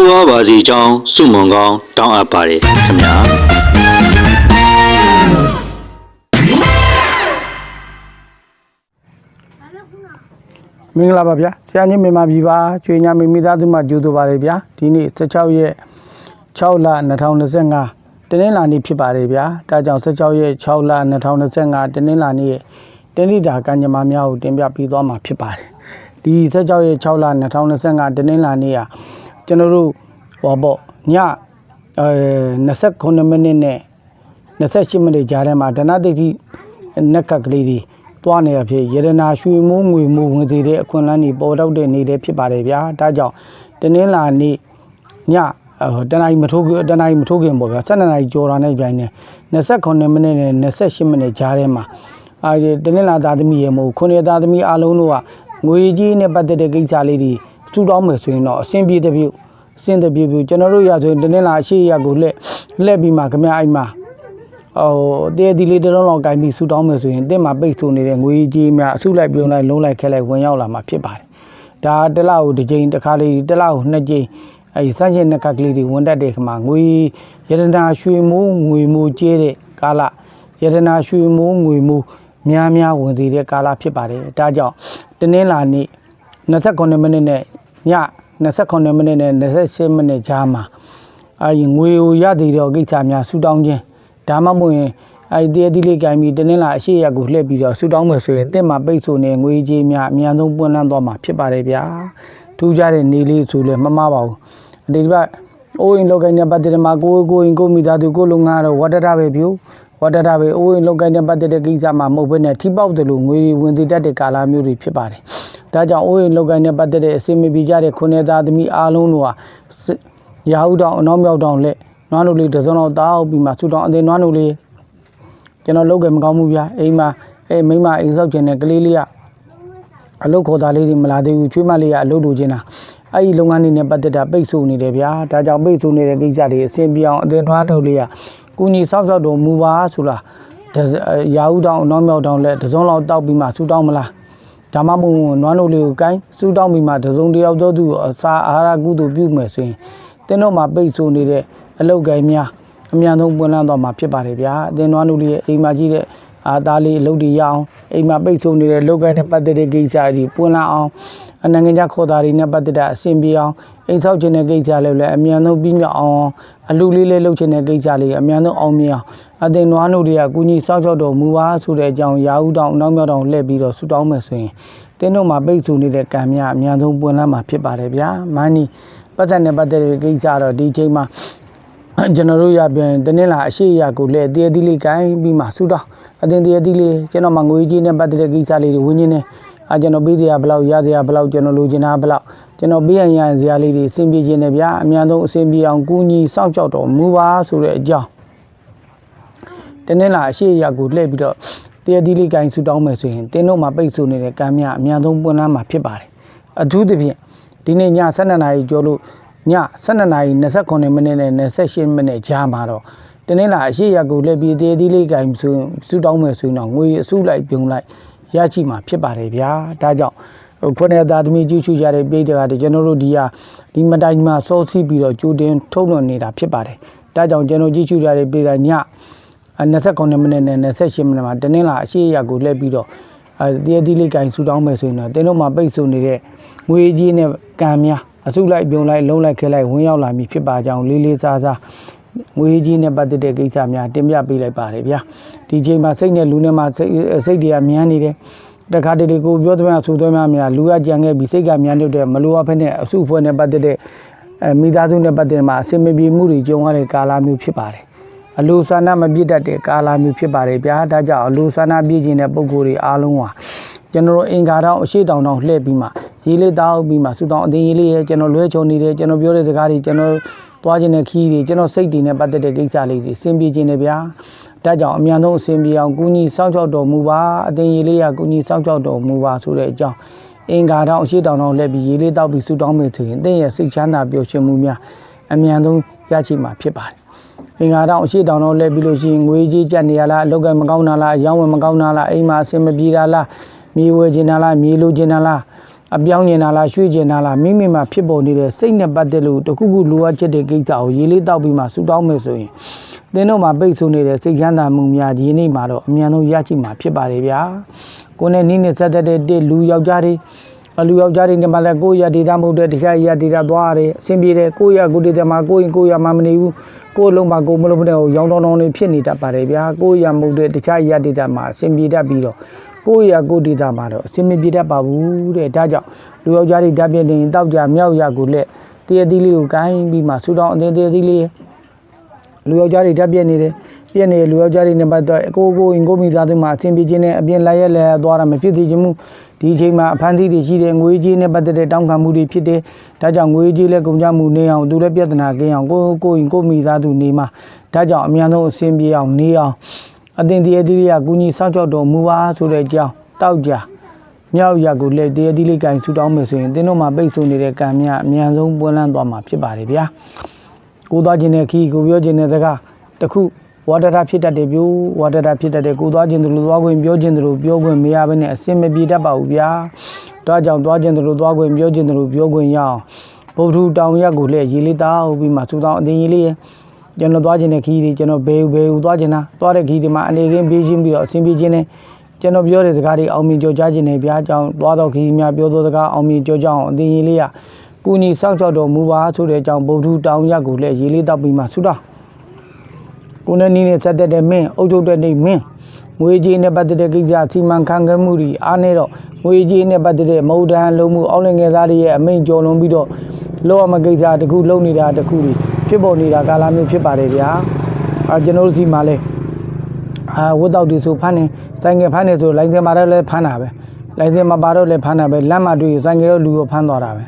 တိုးဝါပါစီကြောင်းစုမုံကောင်းတောင်းအပ်ပါတယ်ခင်ဗျာမင်္ဂလာပါဗျာဆရာကြီးမြန်မာပြည်ပါကျွေညာမိမိသားစုမှကြိုးဆိုပါရဗျာဒီနေ့16ရက်6လ2025တနင်္လာနေ့ဖြစ်ပါတယ်ဗျာဒါကြောင့်16ရက်6လ2025တနင်္လာနေ့ရဲ့တဏိတာကံကြမ္မာများကိုတင်ပြပေးသွားမှာဖြစ်ပါတယ်ဒီ16ရက်6လ2025တနင်္လာနေ့ဟာ ကျွန်တော်တို့ဟောပေါ့ညအဲ29မိနစ်နဲ့28မိနစ်ကြားထဲမှာဒနတိတိနက်ကကလေးတွေတွားနေရဖြစ်ရတနာရွှေမိုးငွေမိုးဝင်သေးတဲ့အခွင့်အလမ်းတွေပေါ်တော့တဲ့နေ့တွေဖြစ်ပါတယ်ဗျာဒါကြောင့်တနင်္လာနေ့ညအော်တနိုင်မထိုးခင်တနိုင်မထိုးခင်ပေါ့ဗျာ7နိုင်ကြော်တာနဲ့ပြိုင်နေ29မိနစ်နဲ့28မိနစ်ကြားထဲမှာအဲဒီတနင်္လာသားသမီးရေမို့ခုနှစ်သားသမီးအားလုံးတို့ကငွေကြီးနဲ့ပတ်သက်တဲ့ကိစ္စလေးတွေ ထူတောင်းမယ်ဆိုရင်တော့အဆင်ပြေတဲ့ပြုအဆင်တဲ့ပြုပြုကျွန်တော်တို့ရဆိုရင်တနင်္လာအရှိရကိုလက်လက်ပြီးမှခမအိမ်မှာဟိုတည်းဒီလေးတစ်လုံးလောက်ကင်ပြီးဆူတောင်းမယ်ဆိုရင်တင့်မှာပိတ်ဆိုနေတဲ့ငွေကြီးများအစုလိုက်ပြုံလိုက်လုံးလိုက်ခဲလိုက်ဝင်ရောက်လာမှာဖြစ်ပါတယ်။ဒါတစ်လောက်တစ်ကြိမ်တစ်ခါလေးတစ်လောက်နှစ်ကြိမ်အဲဒီစမ်းရှင်နှစ်ခါကလေးတွေဝင်တတ်တဲ့ခါမှာငွေရတနာရွှေမိုးငွေမိုးကျဲတဲ့ကာလရတနာရွှေမိုးငွေမိုးများများဝင်သေးတဲ့ကာလဖြစ်ပါတယ်။ဒါကြောင့်တနင်္လာနေ့29မိနစ်နဲ့ ည29မိနစ်နဲ့28မိနစ်ကြားမှာအဲဒီငွေကိုရသေးတော့ကိစ္စများဆူတောင်းခြင်းဒါမှမဟုတ်ရင်အဲဒီတည်းဒီလေးကင်ပြီးတနင်္လာအရှိရက်ကိုလှည့်ပြီးတော့ဆူတောင်းမယ်ဆိုရင်တင့်မှာပိတ်ဆိုနေငွေကြီးများအများဆုံးပွင့်လန်းသွားမှာဖြစ်ပါတယ်ဗျာထူးခြားတဲ့နေလေးဆိုလည်းမမှားပါဘူးဒီဘက်အိုးရင်လောက်ကင်တဲ့ပတ်သက်တဲ့မှာကိုယ်ကိုယ်ရင်ကိုမိသားစုကိုလုံငါတော့ဝတ္တရပဲပြု ဝတ္တရပဲအိုးရင်လောက်ကင်တဲ့ပတ်သက်တဲ့ကိစ္စမှာမဟုတ်ဘဲနဲ့ထိပေါက်တယ်လို့ငွေဝင်သေးတတ်တဲ့ကာလမျိုးတွေဖြစ်ပါတယ်ဒါကြောင့်အိုးရင်လောက်ကင်တဲ့ပတ်သက်တဲ့အစီအမပြေကြတဲ့ခုနှစ်သားသမီးအားလုံးတို့ဟာရာဟုတောင်အနောက်မြောက်တောင်လက်နွားနိုလေးတစ်စုံတော့တောက်ပြီးမှဆူတောင်အသေးနွားနိုလေးကျွန်တော်လုပ်ကြမကောင်းဘူးဗျာအိမ်မှာအဲမိမအိမ်ဆောက်ခြင်းနဲ့ကလေးလေးကအလုပ်ခေါ်သားလေးတွေမလာသေးဘူးချွေးမလေးကအလုပ်လိုချင်တာအဲ့ဒီလုပ်ငန်းတွေနဲ့ပတ်သက်တာပိတ်ဆို့နေတယ်ဗျာဒါကြောင့်ပိတ်ဆို့နေတဲ့ကိစ္စတွေအဆင်ပြေအောင်အသေးနွားနိုလေးက ကုညီဆောက်ရှောက်တော်မူပါဆိုလားရာဟုတောင်အနောက်မြောက်တောင်လက်တစ်စုံတော့တောက်ပြီးမှဆူတောင်းမလားဒါမှမဟုတ်နွားနိုလေးကိုကိုင်းစူးတောင်းပြီးမှတစ်စုံတစ်ယောက်သောသူကိုအစာအာဟာရကုသိုလ်ပြုမယ်ဆိုရင်တင်းတို့မှာပိတ်ဆို့နေတဲ့အလုတ်ကိုင်းများအများဆုံးပွင့်လန်းသွားမှာဖြစ်ပါတယ်ဗျာအတင်းနွားနိုလေးရဲ့အိမ်မှာကြီးတဲ့ အာသားလေးအလုပ်တွေရအောင်အိမ်မှာပိတ်ဆို့နေတဲ့လုတ်ကိုင်းနဲ့ပတ်သက်တဲ့ကိစ္စတွေပွင့်လန်းအောင်အနိုင်ငံခြားခေါ်သားတွေနဲ့ပတ်သက်တဲ့အဆင်ပြေအောင်အိမ်ဆောက်ခြင်းတဲ့ကိစ္စလေးလည်းအများဆုံးပြီးမြောက်အောင်အလူလေးလေးလုပ်ခြင်းတဲ့ကိစ္စလေးအများဆုံးအောင်မြင်အောင်အတင်းနွားနိုတွေကကုညီဆောက်ရှောက်တော်မူပါဆိုတဲ့အကြောင်းရာဟုတောင်အနောက်မြောက်တောင်လှည့်ပြီးတော့ဆူတောင်းမယ်ဆိုရင်တင်းတို့မှာပိတ်ဆို့နေတဲ့ကံများအများဆုံးပွင့်လန်းမှာဖြစ်ပါတယ်ဗျာမန်းနီပတ်သက်နဲ့ပတ်သက်တဲ့ကိစ္စတော့ဒီချိန်မှာ ကျွန်တော်တို့ရပြန်တနင်္လာအရှိရကိုလည်းတည်တည်လေးကိုင်းပြီးမှဆူတော့အတင်းတည်တည်လေးကျွန်တော်မှငွေကြီးနဲ့ပတ်သက်တဲ့ကိစ္စလေးတွေဝင်းချင်းနေအကျွန်တော်ပေးစရာဘလောက်ရစရာဘလောက်ကျွန်တော်လိုချင်တာဘလောက်ကျွန်တော်ပေးရန်ရစရာလေးတွေအဆင်ပြေခြင်းနဲ့ဗျာအများဆုံးအဆင်ပြေအောင်ကူညီစောင့်ရှောက်တော်မူပါဆိုတဲ့အကြောင်းတနင်္လာအရှိအရာကိုလှည့်ပြီးတော့တရတိလေးကိုင်းဆူတောင်းမယ်ဆိုရင်တင်းတို့မှာပိတ်ဆို့နေတဲ့ကံများအများဆုံးပွင့်လန်းမှာဖြစ်ပါတယ်အထူးသဖြင့်ဒီနေ့ည12နာရီကျော်လို့ ည12နာရီ29မိနစ်နဲ့28မိနစ်ကြားမှာတော့တနင်္လာအရှိအရာကိုလှည့်ပြီးတရတိလေးကိုင်းဆိုဆူတောင်းမယ်ဆိုရင်တော့ငွေအစုလိုက်ပြုံလိုက်ရရှိမှာဖြစ်ပါတယ်ဗျာဒါကြောင့်ဟိုခုနှစ်သားသမီးကြီးချူကြတဲ့ပြည်တကာတွေကျွန်တော်တို့ဒီဟာဒီမတိုင်မှာစောစီးပြီးတော့ကြိုတင်ထုတ်လွှင့်နေတာဖြစ်ပါတယ်ဒါကြောင့်ကျွန်တော်ကြီးချူကြတဲ့ပြည်တာညအဲ29မိနစ်နဲ့28မိနစ်မှာတနင်္လာအရှိအရာကိုလှည့်ပြီးတော့အဲတရတိလေးကင်ဆူတောင်းမယ်ဆိုရင်တော့တင်းတို့မှာပိတ်ဆို့နေတဲ့ငွေကြီးနဲ့ကံများ အစုလိုက်ပြုံလိုက်လုံးလိုက်ခဲလိုက်ဝင်ရောက်လာမည်ဖြစ်ပါကြောင်းလေးလေးစားစားငွေကြီးနဲ့ပတ်သက်တဲ့ကိစ္စများတင်ပြပေးလိုက်ပါတယ်ဗျာဒီချိန်မှာစိတ်နဲ့လူနဲ့မှာစိတ်စိတ်တွေကမြန်းနေတယ်တခါတလေကိုပြောသမျှဆိုသမျှများလူကကြံခဲ့ပြီးစိတ်ကမြန်းနေတဲ့မလိုအပ်ဖက်နဲ့အစုအဖွဲ့နဲ့ပတ်သက်တဲ့အဲမိသားစုနဲ့ပတ်သက်တဲ့မှာအစင်မပြေမှုတွေကြုံရတဲ့ကာလမျိုးဖြစ်ပါတယ်အလိုဆန္ဒမပြည့်တတ်တဲ့ကာလမျိုးဖြစ်ပါတယ်ဗျာဒါကြောင့်အလိုဆန္ဒပြည့်ခြင်းတဲ့ပုံကိုယ်တွေအားလုံးဟာကျွန်တော်တို့အင်္ဂါတောင်အရှိတောင်တောင်လှည့်ပြီးမှ ရေးလေးတောက်ပြီးမှစူတောင်အတင်းရေးလေးရဲ့ကျွန်တော်လွဲချုံနေတယ်ကျွန်တော်ပြောတဲ့စကားတွေကျွန်တော်သွားခြင်းတဲ့ခီးတွေကျွန်တော်စိတ်တွေနဲ့ပတ်သက်တဲ့ကိစ္စလေးတွေစင်ပြေခြင်းနဲ့ဗျာဒါကြောင့်အမြန်ဆုံးအစင်ပြေအောင်ကုညီစောင့်ရှောက်တော်မူပါအတင်းရေးလေးရကုညီစောင့်ရှောက်တော်မူပါဆိုတဲ့အကြောင်းအင်္ဂါတောင်အရှိတောင်တောင်လှည့်ပြီးရေးလေးတောက်ပြီးစူတောင်းမယ်ဆိုရင်အတင်းရဲ့စိတ်ချမ်းသာပျော်ရွှင်မှုများအမြန်ဆုံးရရှိမှာဖြစ်ပါတယ်အင်္ဂါတောင်အရှိတောင်တော့လဲပြီးလို့ရှိရင်ငွေကြီးကြက်နေရလားအလောက်ကမကောင်းတာလားအယောင်းဝယ်မကောင်းတာလားအိမ်မှာအဆင်မပြေတာလားမြေဝယ်ကျင်တာလားမြေလိုကျင်တာလား အပြောင်းကျင်တာလားရွှေ့ကျင်တာလားမိမိမှာဖြစ်ပေါ်နေတဲ့စိတ်နဲ့ပတ်သက်လို့တခုခုလိုအပ်ချက်တဲ့ကိစ္စကိုရေးလေးတောက်ပြီးမှဆူတောင်းမယ်ဆိုရင်သင်တို့မှာပိတ်ဆို့နေတဲ့စိတ်ချမ်းသာမှုများဒီနေ့မှာတော့အမြန်ဆုံးရရှိမှာဖြစ်ပါတယ်ဗျာကိုယ်နဲ့နိနဲ့ဆက်သက်တဲ့တစ်လူယောက်ျားတွေအလူယောက်ျားတွေနဲ့မှလည်းကိုယ့်ရဒေတာမဟုတ်တဲ့တခြားရဒေတာသွားရတယ်အဆင်ပြေတယ်ကိုယ့်ရကိုယ်ဒေတာမှာကိုယ့်ရင်ကိုယ့်ရမှာမနေဘူးကိုယ့်လုံးမှာကိုယ်မလုံးမတဲ့ရောင်းတောင်းတောင်းလေးဖြစ်နေတတ်ပါတယ်ဗျာကိုယ့်ရမဟုတ်တဲ့တခြားရဒေတာမှာအဆင်ပြေတတ်ပြီးတော့ ကိုယ့်ရကိုယ်ဒေတာမှာတော့အဆင်မပြေတတ်ပါဘူးတဲ့ဒါကြောင့်လူယောက်ျားတွေဓာတ်ပြင်းနေရင်တောက်ကြမြောက်ရကိုလက်တရသီးလေးကိုကိုင်းပြီးမှဆူတောင်းအတင်းတရသီးလေးလူယောက်ျားတွေဓာတ်ပြက်နေတယ်ပြက်နေတဲ့လူယောက်ျားတွေနဲ့ပတ်သက်အကိုကိုအင်ကိုမိသားစုမှာအဆင်ပြေခြင်းနဲ့အပြင်လိုက်ရက်လဲသွားတာမဖြစ်သေးခြင်းမူဒီအချိန်မှာအဖန်သီးတွေရှိတယ်ငွေကြေးနဲ့ပတ်သက်တဲ့တောင်းခံမှုတွေဖြစ်တယ်ဒါကြောင့်ငွေကြေးလဲကုန်ကြမှုနေအောင်သူလည်းပြဿနာကင်းအောင်ကိုကိုအင်ကိုမိသားစုနေမှာဒါကြောင့်အများဆုံးအဆင်ပြေအောင်နေအောင် အသင်တည်းတည်းရကူညီစောင့်ရှောက်တော်မူပါဆိုတဲ့အကြောင်းတောက်ကြမြောက်ရကိုလက်တည်းတည်းလေးကင်ဆူတောင်းမယ်ဆိုရင်သင်တို့မှာပိတ်ဆို့နေတဲ့ကံများအများဆုံးပွင့်လန်းသွားမှာဖြစ်ပါတယ်ဗျာကိုသွားခြင်းနဲ့ခီးကိုပြောခြင်းနဲ့စကားတစ်ခုဝါဒတာဖြစ်တတ်တယ်ပြိုးဝါဒတာဖြစ်တတ်တယ်ကိုသွားခြင်းတို့လိုသွားခွင့်ပြောခြင်းတို့ပြောခွင့်မရဘဲနဲ့အစင်မပြေတတ်ပါဘူးဗျာဒါကြောင့်သွားခြင်းတို့သွားခွင့်ပြောခြင်းတို့ပြောခွင့်ရအောင်ဗုဒ္ဓတောင်ရက်ကိုလည်းရေးလေးတောက်ပြီးမှသူတောင်အတင်းရေးလေးရဲ့ ကျွန်တော်သွားခြင်းနဲ့ခီးတွေကျွန်တော်ဘယ်ဘယ်သွားခြင်းလားသွားတဲ့ခီးတွေမှာအနေကင်းပြေးခြင်းပြီးတော့အစင်ပြေခြင်းနဲ့ကျွန်တော်ပြောတဲ့စကားတွေအောင်မြင်ကြောကြားခြင်းနဲ့ဗျာကြောင့်သွားတော့ခီးများပြောသောစကားအောင်မြင်ကြောကြအောင်အတင်းရေးလေးရကုညီစောင့်ရှောက်တော်မူပါဆိုတဲ့အကြောင်းဗုဒ္ဓတောင်ရက်ကိုလည်းရေးလေးတောက်ပြီးမှဆုတောင်းကိုယ်နဲ့နီးနဲ့ဆက်သက်တဲ့မင်းအုပ်ချုပ်တဲ့နေမင်းငွေကြေးနဲ့ပတ်သက်တဲ့ကိစ္စစီမံခန့်ခွဲမှုတွေအားနေတော့ငွေကြေးနဲ့ပတ်သက်တဲ့မௌဒန်လုံးမှုအောက်လင်ငယ်သားတွေရဲ့အမိန့်ကျော်လွန်ပြီးတော့လောရမကိစ္စတစ်ခုလုံးနေတာတစ်ခုတွေ ဖြစ်ပေါ်နေတာကာလမျိုးဖြစ်ပါတယ်ဗျာအာကျွန်တော်တို့စီမှာလဲအာဝတ်တော့ဒီဆိုဖမ်းနေတိုင်ငယ်ဖမ်းနေဆိုလိုင်းစင်မှာတော့လဲဖမ်းတာပဲလိုင်းစင်မှာပါတော့လဲဖမ်းတာပဲလမ်းမှာတွေ့ဆိုင်ငယ်ရောလူရောဖမ်းသွားတာပဲ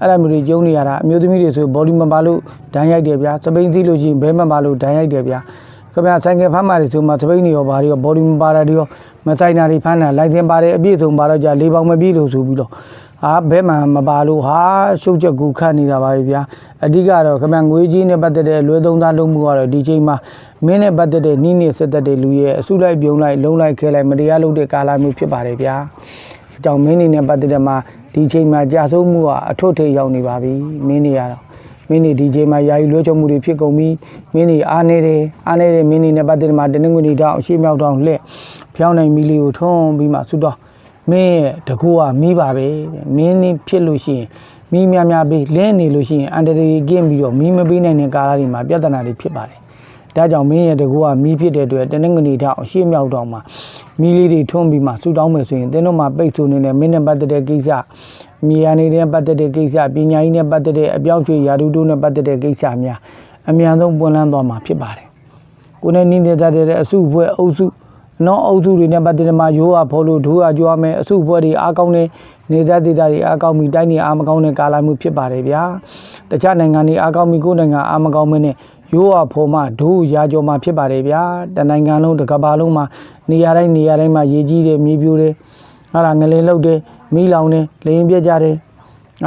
အဲ့ဒါမျိုးတွေကျုံနေရတာအမျိုးသမီးတွေဆိုဘော်ဒီမပါလို့ဒဏ်ရိုက်တယ်ဗျာစပိန်သီးလို့ရှိရင်ဘဲမပါလို့ဒဏ်ရိုက်တယ်ဗျာခင်ဗျာဆိုင်ကယ်ဖမ်းပါလေဆိုမှစပိန်တွေရောဘာတွေရောဘော်ဒီမပါတာတွေရောမဆိုင်တာတွေဖမ်းတာလိုင်စင်ပါတယ်အပြည့်စုံပါတော့ကြာလေးပေါင်မပြည့်လို့ဆိုပြီးတော့ ဟာဘဲမှမပါလို့ဟာရှုပ်ချက်ကူခတ်နေတာပါပဲဗျာအဓိကတော့ခင်ဗျာငွေကြီးနဲ့ပတ်သက်တဲ့လွဲသုံးသားလုံးမှုကတော့ဒီချိန်မှာမင်းနဲ့ပတ်သက်တဲ့နီးနေစစ်သက်တဲ့လူရဲ့အစုလိုက်ပြုံလိုက်လုံးလိုက်ခဲလိုက်မတရားလုပ်တဲ့ကာလမျိုးဖြစ်ပါတယ်ဗျာအကြောင်းမင်းနေနဲ့ပတ်သက်တဲ့မှာဒီချိန်မှာကြာဆုံးမှုကအထွတ်ထိပ်ရောက်နေပါပြီမင်းနေရတော့မင်းနေဒီချိန်မှာယာယီလွှဲချုံမှုတွေဖြစ်ကုန်ပြီမင်းနေအားနေတယ်အားနေတဲ့မင်းနေနဲ့ပတ်သက်တဲ့မှာတနင်္ဂနွေတောင်အရှိမြောက်တောင်လှည့်ဖျောင်းနိုင်မီလီကိုထုံးပြီးမှဆုတော့ မင်းရဲ့တကူကမီးပါပဲတဲ့မင်းနေဖြစ်လို့ရှိရင်မီးများများပြီးလင်းနေလို့ရှိရင်အန်တရီကင်းပြီးတော့မီးမပေးနိုင်တဲ့ကာလတွေမှာပြဿနာတွေဖြစ်ပါတယ်ဒါကြောင့်မင်းရဲ့တကူကမီးဖြစ်တဲ့အတွက်တနင်္ဂနွေတောင်အရှိမြောက်တောင်မှာမီးလေးတွေထွန်းပြီးမှဆူတောင်းမယ်ဆိုရင်သင်တို့မှာပိတ်ဆိုနေတဲ့မင်းနဲ့ပတ်သက်တဲ့ကိစ္စမြေယာနေတဲ့ပတ်သက်တဲ့ကိစ္စပညာရေးနဲ့ပတ်သက်တဲ့အပြောင်းရွှေ့ယာတုတို့နဲ့ပတ်သက်တဲ့ကိစ္စများအများဆုံးပွင့်လန်းသွားမှာဖြစ်ပါတယ်ကိုယ်နဲ့နှင်းနေတဲ့တဲ့အစုအဖွဲ့အုပ်စု နောအုပ်စုတွေနဲ့ပတ်သက်တဲ့မှာရိုးအဖော်လို့ဒိုးအကြွားမယ်အစုအဖွဲ့တွေအားကောင်းတဲ့နေတဲ့ဒေတာတွေအားကောင်းပြီးတိုင်းနေအားမကောင်းတဲ့ကာလမျိုးဖြစ်ပါတယ်ဗျာတခြားနိုင်ငံတွေအားကောင်းပြီးကိုယ်နိုင်ငံအားမကောင်းမင်းနဲ့ရိုးအဖော်မှဒိုးရာကျော်မှဖြစ်ပါတယ်ဗျာတနိုင်ငံလုံးတစ်ကမ္ဘာလုံးမှာနေရာတိုင်းနေရာတိုင်းမှာရေကြီးတယ်မြေပြိုတယ်ဟာလာငလင်လုတ်တယ်မီးလောင်တယ်လေရင်ပြက်ကြတယ်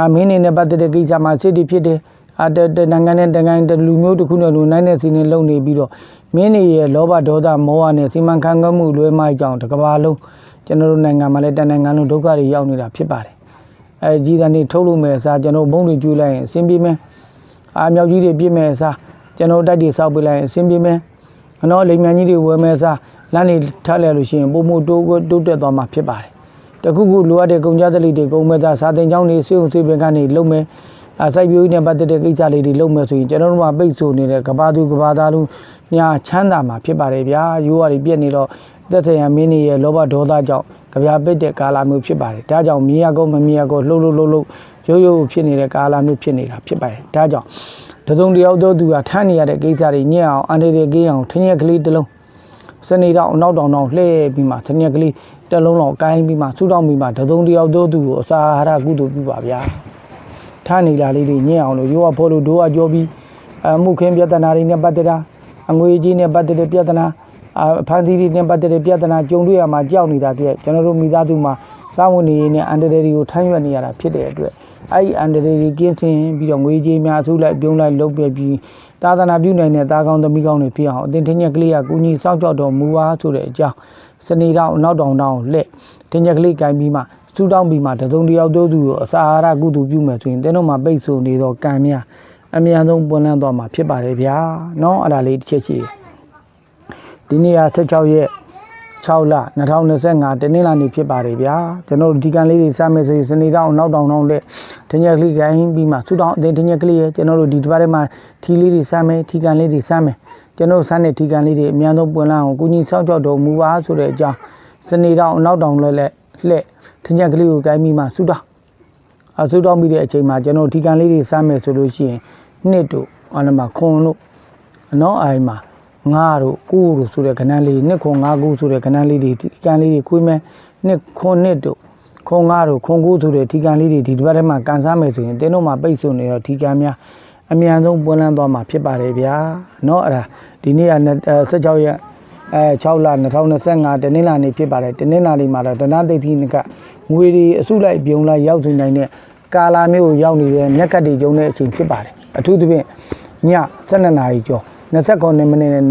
အာမင်းနေနဲ့ပတ်သက်တဲ့ကိစ္စမှာစစ်တီဖြစ်တယ် အာတတနိုင်ငံနဲ့တနိုင်ငံတစ်လူမျိုးတစ်ခုနဲ့လူနိုင်တဲ့စီနေလုံနေပြီးတော့မင်းနေရဲ့လောဘဒေါသမောဟနဲ့စီမံခန့်ခွဲမှုလွဲမိုက်ကြောင်တစ်ကမ္ဘာလုံးကျွန်တော်တို့နိုင်ငံမှာလည်းတနိုင်ငံလုံးဒုက္ခတွေရောက်နေတာဖြစ်ပါတယ်အဲကြီးတဲ့နေထုတ်လို့မယ်အစားကျွန်တော်ဘုံတွေကျွေးလိုက်ရင်အဆင်ပြေမယ်အာမြောက်ကြီးတွေပြည့်မဲ့အစားကျွန်တော်တိုက်တွေစောက်ပေးလိုက်ရင်အဆင်ပြေမယ်။နော်လိမ်မြန်ကြီးတွေဝယ်မဲ့အစားလမ်းတွေထားလဲလို့ရှိရင်ပုံမှုတိုးတိုးတက်သွားမှာဖြစ်ပါတယ်။တခုခုလိုအပ်တဲ့ကုန်ကြသလိတွေကုန်မဲ့သားစာတင်ကြောင်းတွေစေုံစေပင်ကနေလုံမဲ့ အစိုက်ပျိုးရေးနဲ့ပတ်သက်တဲ့ကိစ္စလေးတွေလုပ်မယ်ဆိုရင်ကျွန်တော်တို့ကပိတ်ဆို့နေတဲ့ကဘာသူကဘာသားလူညာချမ်းသာမှာဖြစ်ပါတယ်ဗျာရိုးရည်ပြည့်နေတော့သက်ဆိုင်ရာမင်းကြီးရဲ့လောဘဒေါသကြောင့်ကြပြပိတ်တဲ့ကာလမျိုးဖြစ်ပါတယ်ဒါကြောင့်မြေရကောမမြေရကောလှုပ်လှုပ်လှုပ်လှုပ်ရိုးရိုးဖြစ်နေတဲ့ကာလမျိုးဖြစ်နေတာဖြစ်ပါတယ်ဒါကြောင့်တစုံတယောက်သောသူကထမ်းနေရတဲ့ကိစ္စတွေညံ့အောင်အန်ဒီတွေကင်းအောင်ထင်းရက်ကလေးတစ်လုံးစနေတော့အနောက်တောင်တောင်လှည့်ပြီးမှသညက်ကလေးတစ်လုံးလောက်ကိုင်းပြီးမှဆူတောင်းပြီးမှတစုံတယောက်တို့သူကိုအစာအာဟာရကုသိုလ်ပြုပါဗျာ ထားနေတာလေးတွေညင်အောင်လို့ရိုးအဖို့လို့ဒိုးအကြောပြီးအမှုခင်းပြဿနာတွေနဲ့ပတ်သက်တာအငွေကြီးနဲ့ပတ်သက်တဲ့ပြဿနာအဖန်တီးတွေနဲ့ပတ်သက်တဲ့ပြဿနာကြုံတွေ့ရမှာကြောက်နေတာပြည့်ကျွန်တော်တို့မိသားစုမှာစာဝန်နေနဲ့အန်တရတွေကိုထမ်းရွက်နေရတာဖြစ်တဲ့အတွက်အဲ့ဒီအန်တရတွေကင်းစင်ပြီးတော့ငွေကြီးများအစုလိုက်ပြုံးလိုက်လုပ်ပြပြီးသာသနာပြုနိုင်တဲ့သားကောင်းသမီးကောင်းတွေဖြစ်အောင်အသင်ထင်းညက်ကလေးကကူညီစောင့်ကြောက်တော်မူပါဆိုတဲ့အကြောင်းစနေတော့နောက်တောင်တောင်လက်ထင်းညက်ကလေးကင်ပြီးမှ ဆူတောင်းပြီးမှတစုံတယောက်တို့သူကိုအစာအာဟာရကုသပြုမယ်ဆိုရင်တင်းတို့မှာပိတ်ဆို့နေသောကံများအမြန်ဆုံးပွင့်လန်းသွားမှာဖြစ်ပါတယ်ဗျာ။နော်အဲ့ဒါလေးတစ်ချက်ရှိတယ်။ဒီနေ့က16ရက်6လ2025တနေ့လာနေဖြစ်ပါတယ်ဗျာကျွန်တော်ဒီကံလေးတွေစမယ်ဆိုရင်စနေတော့နောက်တောင်နောက်လက်တညက်ကလေးကိုင်းပြီးမှဆူတောင်းအတင်းတညက်ကလေးရဲ့ကျွန်တော်တို့ဒီတစ်ပတ်ထဲမှာထီလေးတွေစမယ်ထီကံလေးတွေစမယ်ကျွန်တော်စတဲ့ထီကံလေးတွေအများဆုံးပွင့်လာအောင်ကုညီဆောက်ကြောက်တော်မူပါဆိုတဲ့အကြောင်းစနေတော့နောက်တောင်လက်လက် လှက်ထင်းညက်ကလေးကိုကိုင်းပြီးမှစူတောင်းအစူတောင်းပြီးတဲ့အချိန်မှာကျွန်တော်ထီကံလေးတွေစမ်းမယ်ဆိုလို့ရှိရင်နှစ်တို့အဲ့ဒါမှာခွန်တို့နော်အိုင်မှာ ငါတို့ကိုတို့ဆိုတဲ့ခဏန်းလေးနှစ်ခွန်ငါးခုဆိုတဲ့ခဏန်းလေးတွေဒီကန်လေးတွေခွေးမဲ့နှစ်ခွန်နှစ်တို့ခွန်ငါတို့ခွန်ကိုဆိုတဲ့ဒီကန်လေးတွေဒီတစ်ပတ်ထဲမှာကန်စားမယ်ဆိုရင်တင်းတို့မှာပိတ်ဆို့နေတော့ဒီကန်များအမြန်ဆုံးပွင့်လန်းသွားမှာဖြစ်ပါတယ်ဗျာเนาะအဲ့ဒါဒီနေ့က16ရက် အဲ6လ2025တနင်္လာနေ့ဖြစ်ပါတယ်တနင်္လာနေ့မှာတော့တနသိတိကငွေတွေအစုလိုက်ပြုံလိုက်ရောက်နေနိုင်တဲ့ကာလာမျိုးကိုရောက်နေတဲ့မြက်ကတ်တွေကျုံတဲ့အချိန်ဖြစ်ပါတယ်အထူးသဖြင့်ည12နာရီကျော်29မိနစ်နဲ့28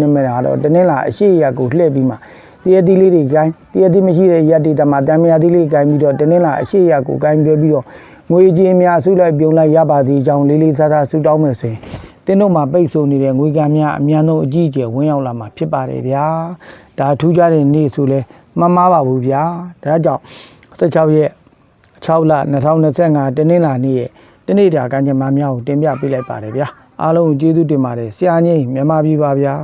မိနစ်ကတော့တနင်္လာအရှိရကိုလှည့်ပြီးမှတရတိလေးတွေကိုင်းတရတိမရှိတဲ့ရက်ဒေတာမှာတံမြာတိလေးကိုင်းပြီးတော့တနင်္လာအရှိရကိုကိုင်းပြပြီးတော့ငွေကြေးများဆုလိုက်ပြုံလိုက်ရပါသည်အကြောင်းလေးလေးစားစားဆုတောင်းမယ်ဆိုရင် တင်းတို့မှာပိတ်ဆို့နေတဲ့ငွေကံများအများဆုံးအကြီးအကျယ်ဝင်ရောက်လာမှာဖြစ်ပါတယ်ဗျာဒါထူးခြားတဲ့နေ့ဆိုလဲမမှားပါဘူးဗျာဒါကြောင့်16ရက်6လ2025တနင်္လာနေ့ရဲ့တနေ့တာကံကြမ္မာများကိုတင်ပြပေးလိုက်ပါတယ်ဗျာအားလုံးကိုကျေးဇူးတင်ပါတယ်ဆရာကြီးမြန်မာပြည်ပါဗျာ